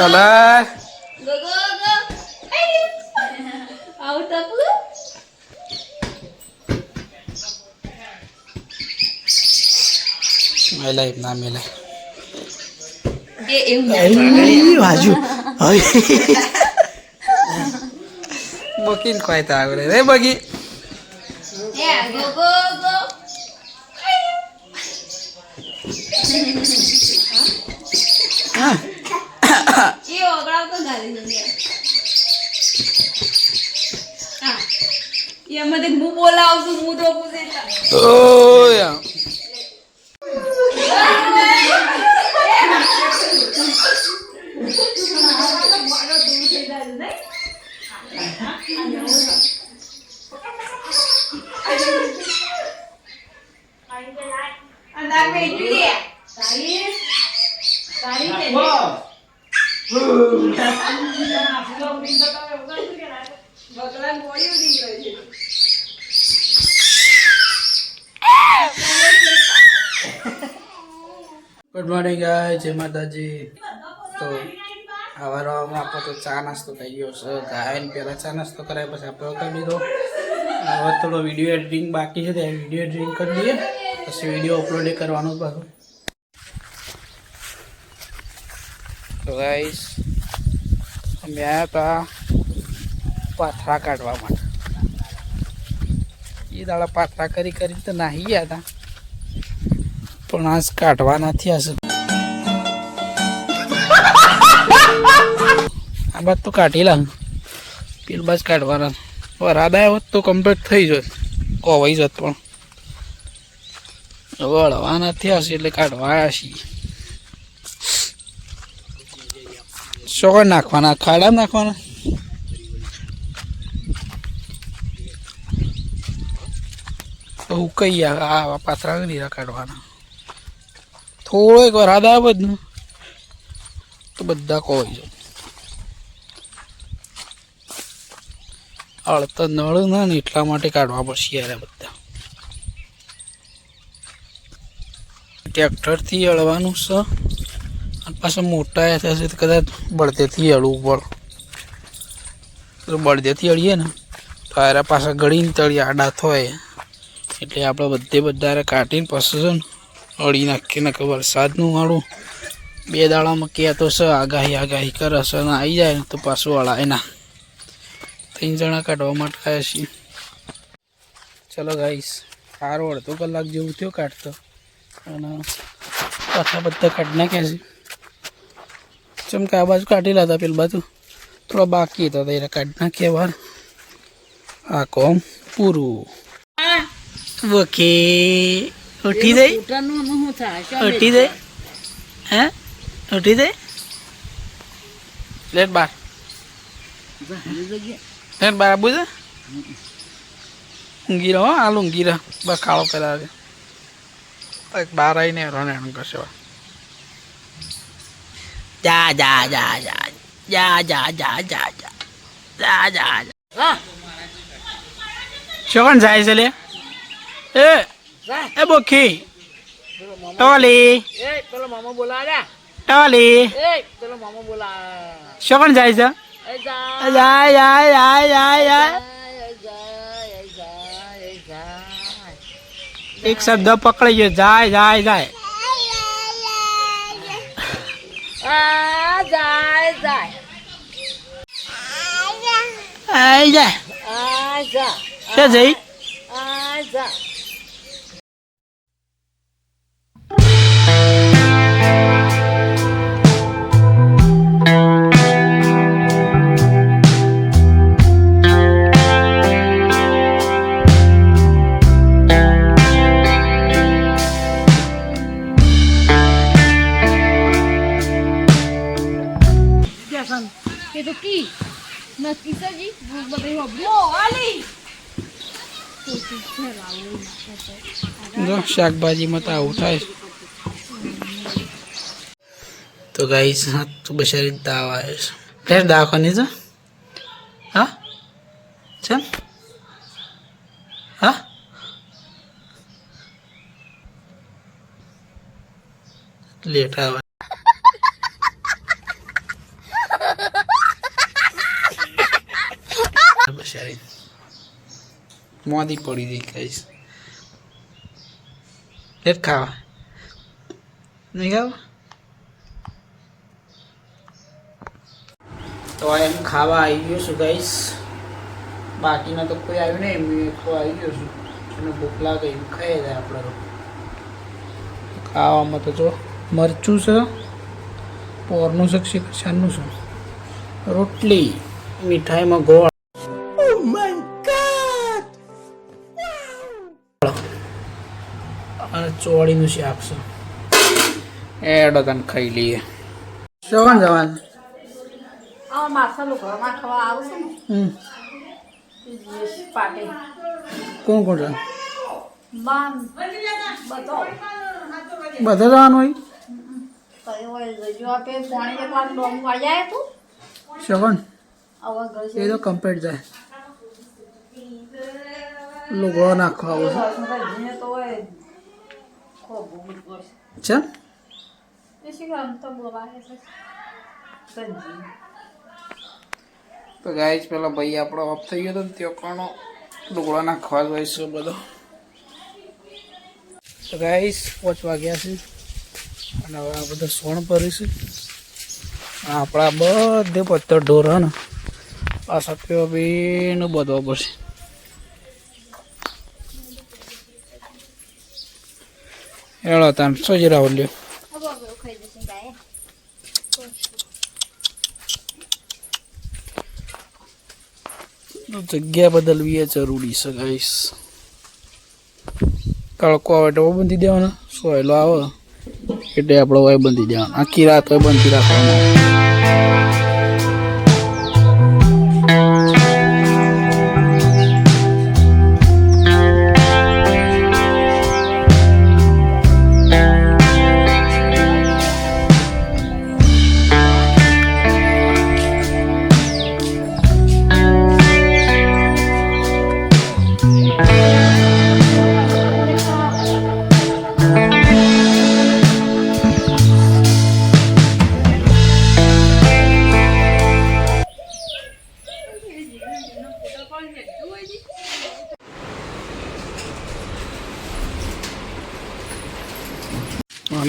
Tala. Go, go, go. Out up. મેલા ના મેલા એ એવું બાજુ બકીન ખોય તો આવડે રે બગી ગો ગો એમાં દેખ હું બોલાવશું હું રોકું છું ઓયા Anh đang về chú đi. Tại đi. Tại đi. Good morning જય માતાજી. તો આવા રવામાં આપણે તો ચા નાસ્તો થઈ ગયો છે. ગાયન પહેલાં ચા નાસ્તો કરાય, પછી આપણે કરી દીધો. હવે થોડો વીડિયો એડિટિંગ બાકી છે ત્યાં વીડિયો એડિટિંગ કરી દઈએ. પછી વીડિયો અપલોડ કરવાનો પાછો તો ગાઈસ, અમે આવ્યા હતા પાથરા કાઢવા માટે. એ દાડા પાથરા કરી કરી તો નાહી ગયા હતા પણ આજ કાઢવા નથી હશે આ બાદ તો કાઢી લા પેલ બાજ કાઢવાના. વરાદ આવ્યો હોત તો કમ્પ્લીટ થઈ જોત. કોવાઈ જત પણ. વળવા નથી હશે એટલે કાઢવા આવ્યા છીએ. શું નાખવાના ખાડા નાખવાના બહુ હું કઈ આ પાથરા લીધા કાઢવાના. થોડો એક વરાદ આવે તો બધા કોઈ જાય. અળતર નળ ના ને એટલા માટે કાઢવા પડશે યાર બધા. ટ્રેક્ટરથી અળવાનું છે પાછા મોટા થશે તો કદાચ બળદેથી અડવું પડે બળદેથી અળીએ ને તો આરા પાછા ગળીને તળી આડા થાય. એટલે આપણે બધે બધા કાઢીને પછી છે ને અળી નાખીએ ને કે વરસાદનું વાળું બે દાડામાં કહેતો છે, આગાહી આગાહી કરે છે અને આવી જાય ને તો પાછું અળાય ના. ત્રણ જણા કાઢવા માટે આવ્યા છીએ ચલો ગાઈશ સારો અડધો કલાક જેવું થયો કાઢતો. અને પાછા બધા કાઢી નાખ્યા છે. જેમ કે આ બાજુ કાઢેલા હતા પેલી બાજુ. થોડા બાકી હતા તો એને કાઢી નાખીએ વાર. આ કોમ પૂરું. ઓકે ઉઠી દે ઉઠી દે હે? ઉઠી દે લેટ બાર. લેટ બાર આબુ છે? ઊંઘી રહો, હાલ ઊંઘી રહો. બસ કાળો પહેલાં બાર આવીને રણેણ કરશે. જા જા જા જા જા જા જા જા જા જા જા જા શું કોણ જાય છે લે એ એ બોખી ટોલી પેલો મામા બોલાવ્યા ટોલી એ પેલો મામા બોલા શું કોણ જાય છે એ જા જાય જાય જાય જાય એ એ જાય એક શબ્દ પકડી ગયો જાય જાય જાય આ જાય જાય. આઈ જાય આ જા શું જઈ? આ જા. જો, શાકભાજીમાં તો આવું થાય. તો ગાઈસ હા, તો બસારી તાવ આવે છે. ફેર દાખવાની છે? હા? છે હા? લેટ આવે. બસારી મોદી પડી જઈ કહીશ. એ ખાવા. નહીં ખાવા? તો એમ ખાવા આવી ગયો છું કહીશ બાકીના તો કોઈ આવ્યું નહીં મેં એકલો આવી ગયો છું. અને ભૂખ લાગે એમ ખાઈ જાય આપણે તો. ખાવામાં તો જો મરચું છે, પોરનું છે કે છે. રોટલી મીઠાઈમાં ગોળ ચોળીનું શાક છે. એડો તને ખાઈ લઈએ. જવાન? જવાન કોણ કોણ છે? બધા. જવાનું હોય? શ્રવણ એ તો કમ્પ્લીટ જાય. લુગડો નાખવા આવું છે તો ગાઈસ પેલા ભાઈ આપણો ઓફ થઈ ગયો હતો ને ત્યાં કણો લુગડો નાખવા જ હોય છે બધો. તો ગાઈસ પાંચ વાગ્યા છે અને હવે આ બધું સોણ ભરીશું આપણા બધે પથ્થર ઢોરા ને. આ પીવા બી બધવા પડશે હેળો તાન સોજરા ઓલ્યો જગ્યા બદલવી એ જરૂરી છે ગાઈસ તડકો આવે તો બંધી દેવાનો સોયલો આવે એટલે આપણો વાય બંધી દેવાનો આખી રાત હોય બંધી રાખવાનો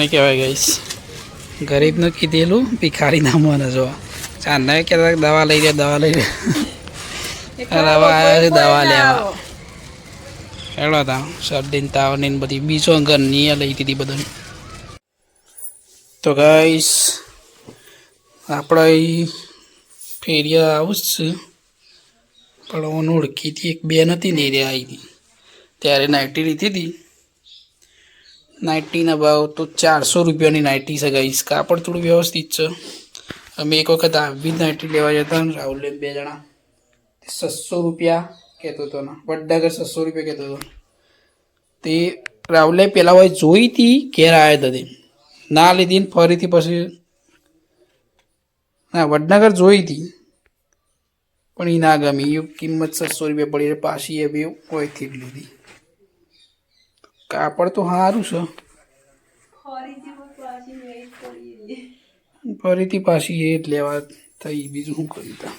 મને કહેવાય ગઈશ ગરીબનું કીધેલું ભિખારી ના મને જો ચાંદા કહેતા દવા લઈ લે દવા લઈ લે. દવા આવ્યા છે દવા લેવા. હેડો તા શરદી તાવ ને બધી બીજો ઘરની લઈ દીધી બધું તો ગાઈસ આપણે ફેરિયા આવું જ છે. પણ ઓનું ઓળખી હતી એક બેન હતી ને એ આવી હતી ત્યારે નાઇટી લીધી હતી. નાઇટીના ભાવ તો ચારસો રૂપિયાની નાઇટી છે ગઈશ કાપડ થોડું વ્યવસ્થિત છે. અમે એક વખત આવી જ નાઇટી લેવા જતા ને રાહુલ બે જણા. છસો રૂપિયા કહેતો હતો ને વડડાગર છસો રૂપિયા કહેતો હતો. તે રાહુલે પહેલાં હોય જોઈ હતી, ઘેર આવ્યા હતી ના લીધી ને ફરીથી પછી ના, વડનગર જોઈ હતી. પણ એ ના ગમી. એ કિંમત છસો રૂપિયા પડી પાછી એ બી કોઈથી જ લીધી. કાપડ તો સારું છે. ફરીથી પાછી એ જ લેવા થઈ. બીજું શું કરી તા?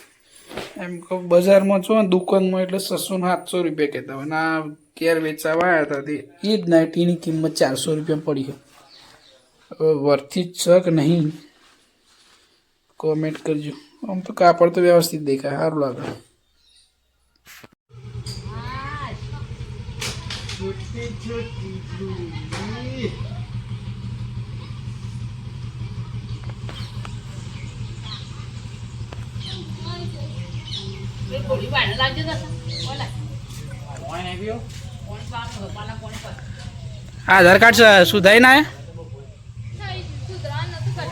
એમ કહું બજારમાં છો ને દુકાનમાં એટલે છસો ને સાતસો રૂપિયા કહેતા હોય. ના કેર વેચાવા આવ્યા હતા તે. એ જ નાઇટીની કિંમત ચારસો રૂપિયા પડી છે. હવે વર્થી જ છે કે નહીં? કોમેન્ટ કરજો. આમ તો કાપડ તો વ્યવસ્થિત દેખાય સારું લાગે. આધાર કાર્ડ સુધાઈ ના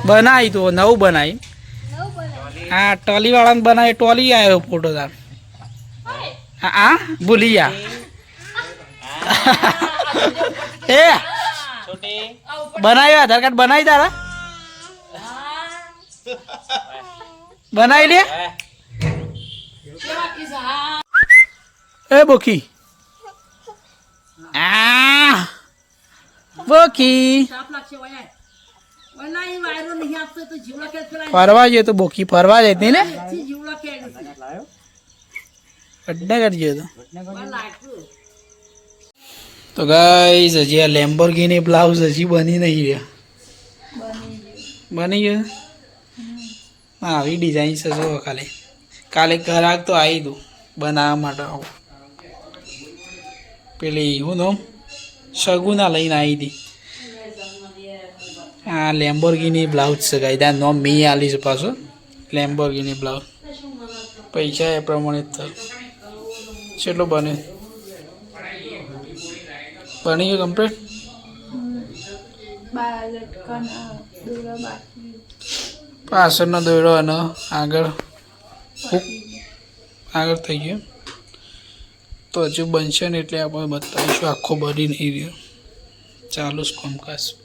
બનાવી તો નવું બનાવી હા ટોલી વાળાને બનાવી ટોલી આવ્યો ફોટો તાર. હા ભૂલી ગયા એ બનાવ્યો આધાર કાર્ડ બનાવી તારા? બનાવી લે? એ બોકી. આ. બોકી. ફરવા જોઈએ તો બોકી ફરવા જતી ને? કરી તો. તો હજી આ લેમ્બોર્ગિની બ્લાઉઝ હજી બની નહીં રહ્યા. બની ગયો? આવી ડિઝાઇન છે જો ખાલી. કાલે ગ્રાહક તો આવી હતું બનાવવા માટે આવું. પેલી હું નામ? સગુના લઈને આવી હતી. આ લેમ્બોર્ગીની બ્લાઉઝ છે ગાઈ ત્યાં નોમ મેં આલી છે પાછો. લેમ્બોર્ગીની બ્લાઉઝ પૈસા એ પ્રમાણે જ થયું. કેટલો બને? બની ગયું કમ્પ્લીટ પાછળનો દોયડો અને આગળ. હુક. આગળ થઈ ગયો. તો હજુ બનશે ને એટલે આપણે બતાવીશું આખો બની નહીં રહ્યો ચાલુ જ કામકાજ